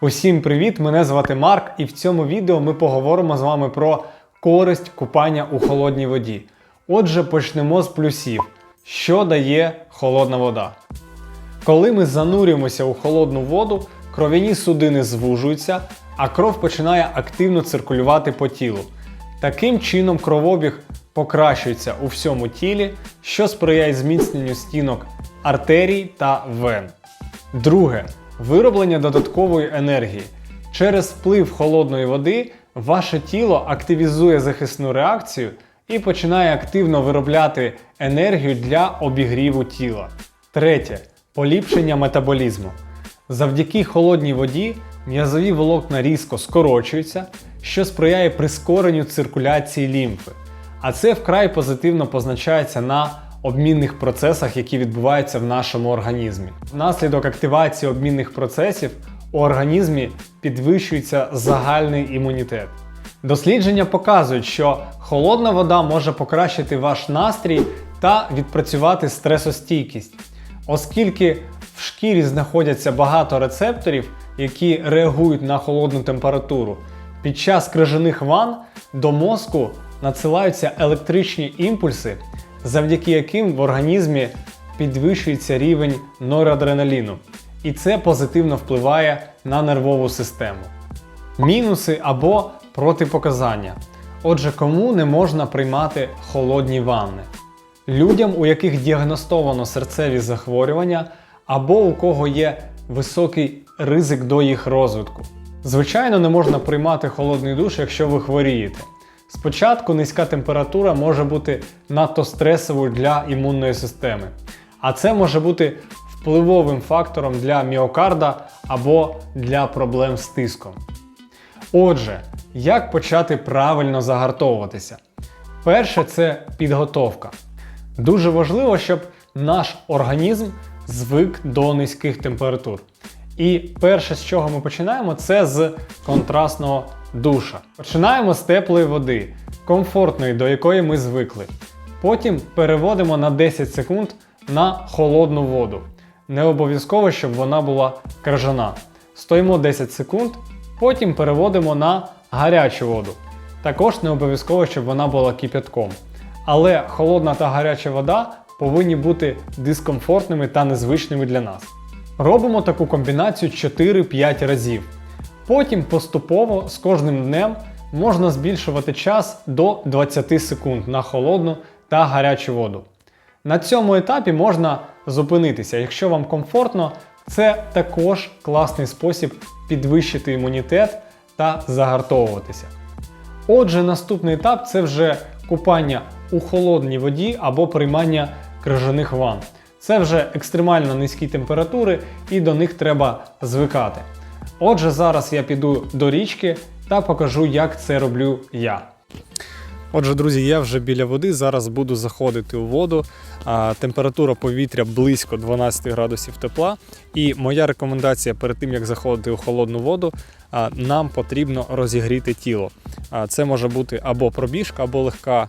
Усім привіт! Мене звати Марк, і в цьому відео ми поговоримо з вами про користь купання у холодній воді. Отже, почнемо з плюсів. Що дає холодна вода? Коли ми занурюємося у холодну воду, кров'яні судини звужуються, а кров починає активно циркулювати по тілу. Таким чином кровообіг покращується у всьому тілі, що сприяє зміцненню стінок артерій та вен. Друге вироблення додаткової енергії. Через вплив холодної води ваше тіло активізує захисну реакцію і починає активно виробляти енергію для обігріву тіла. Третє поліпшення метаболізму. Завдяки холодній воді м'язові волокна різко скорочуються, що сприяє прискоренню циркуляції лімфи. А це вкрай позитивно позначається на обмінних процесах, які відбуваються в нашому організмі. Внаслідок активації обмінних процесів у організмі підвищується загальний імунітет. Дослідження показують, що холодна вода може покращити ваш настрій та відпрацювати стресостійкість, оскільки в шкірі знаходяться багато рецепторів, які реагують на холодну температуру. Під час крижаних ван до мозку надсилаються електричні імпульси, завдяки яким в організмі підвищується рівень норадреналіну, і це позитивно впливає на нервову систему. Мінуси або протипоказання. Отже, кому не можна приймати холодні ванни? Людям, у яких діагностовано серцеві захворювання, або у кого є високий ризик до їх розвитку. Звичайно, не можна приймати холодний душ, якщо ви хворієте. Спочатку низька температура може бути надто стресовою для імунної системи, а це може бути впливовим фактором для міокарда або для проблем з тиском. Отже, як почати правильно загартовуватися? Перше це підготовка. Дуже важливо, щоб наш організм звик до низьких температур. І перше, з чого ми починаємо, це з контрастного душа. Починаємо з теплої води, комфортної, до якої ми звикли. Потім переводимо на 10 секунд на холодну воду. Не обов'язково, щоб вона була крижана. Стоїмо 10 секунд, потім переводимо на гарячу воду. Також не обов'язково, щоб вона була кипятком. Але холодна та гаряча вода повинні бути дискомфортними та незвичними для нас. Робимо таку комбінацію 4-5 разів. Потім поступово з кожним днем можна збільшувати час до 20 секунд на холодну та гарячу воду. На цьому етапі можна зупинитися, якщо вам комфортно, це також класний спосіб підвищити імунітет та загартовуватися. Отже, наступний етап це вже купання у холодній воді або приймання крижаних ванн. Це вже екстремально низькі температури і до них треба звикати. Отже, зараз я піду до річки та покажу, як це роблю я. Отже, друзі, я вже біля води. Зараз буду заходити у воду. Температура повітря близько 12 градусів тепла. І моя рекомендація перед тим, як заходити у холодну воду, нам потрібно розігріти тіло. Це може бути або пробіжка, або легка,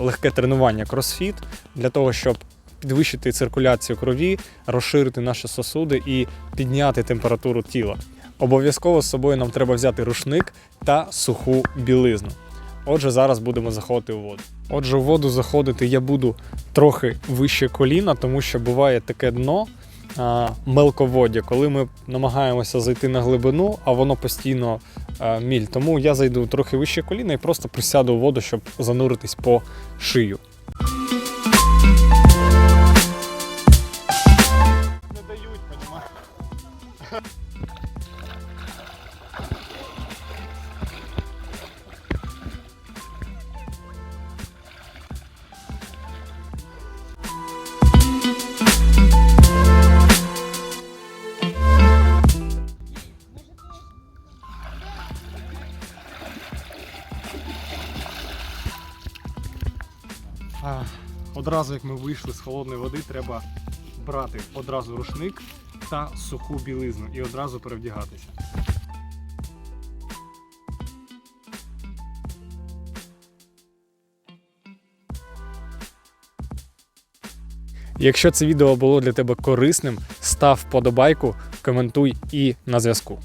легке тренування кросфіт для того, щоб підвищити циркуляцію крові, розширити наші сосуди і підняти температуру тіла. Обов'язково з собою нам треба взяти рушник та суху білизну. Отже, зараз будемо заходити у воду. Отже, у воду заходити я буду трохи вище коліна, тому що буває таке дно а, мелководдя, коли ми намагаємося зайти на глибину, а воно постійно а, міль. Тому я зайду трохи вище коліна і просто присяду у воду, щоб зануритись по шию. Одразу як ми вийшли з холодної води, треба брати одразу рушник та суху білизну і одразу перевдягатися. Якщо це відео було для тебе корисним, став вподобайку, коментуй і на зв'язку.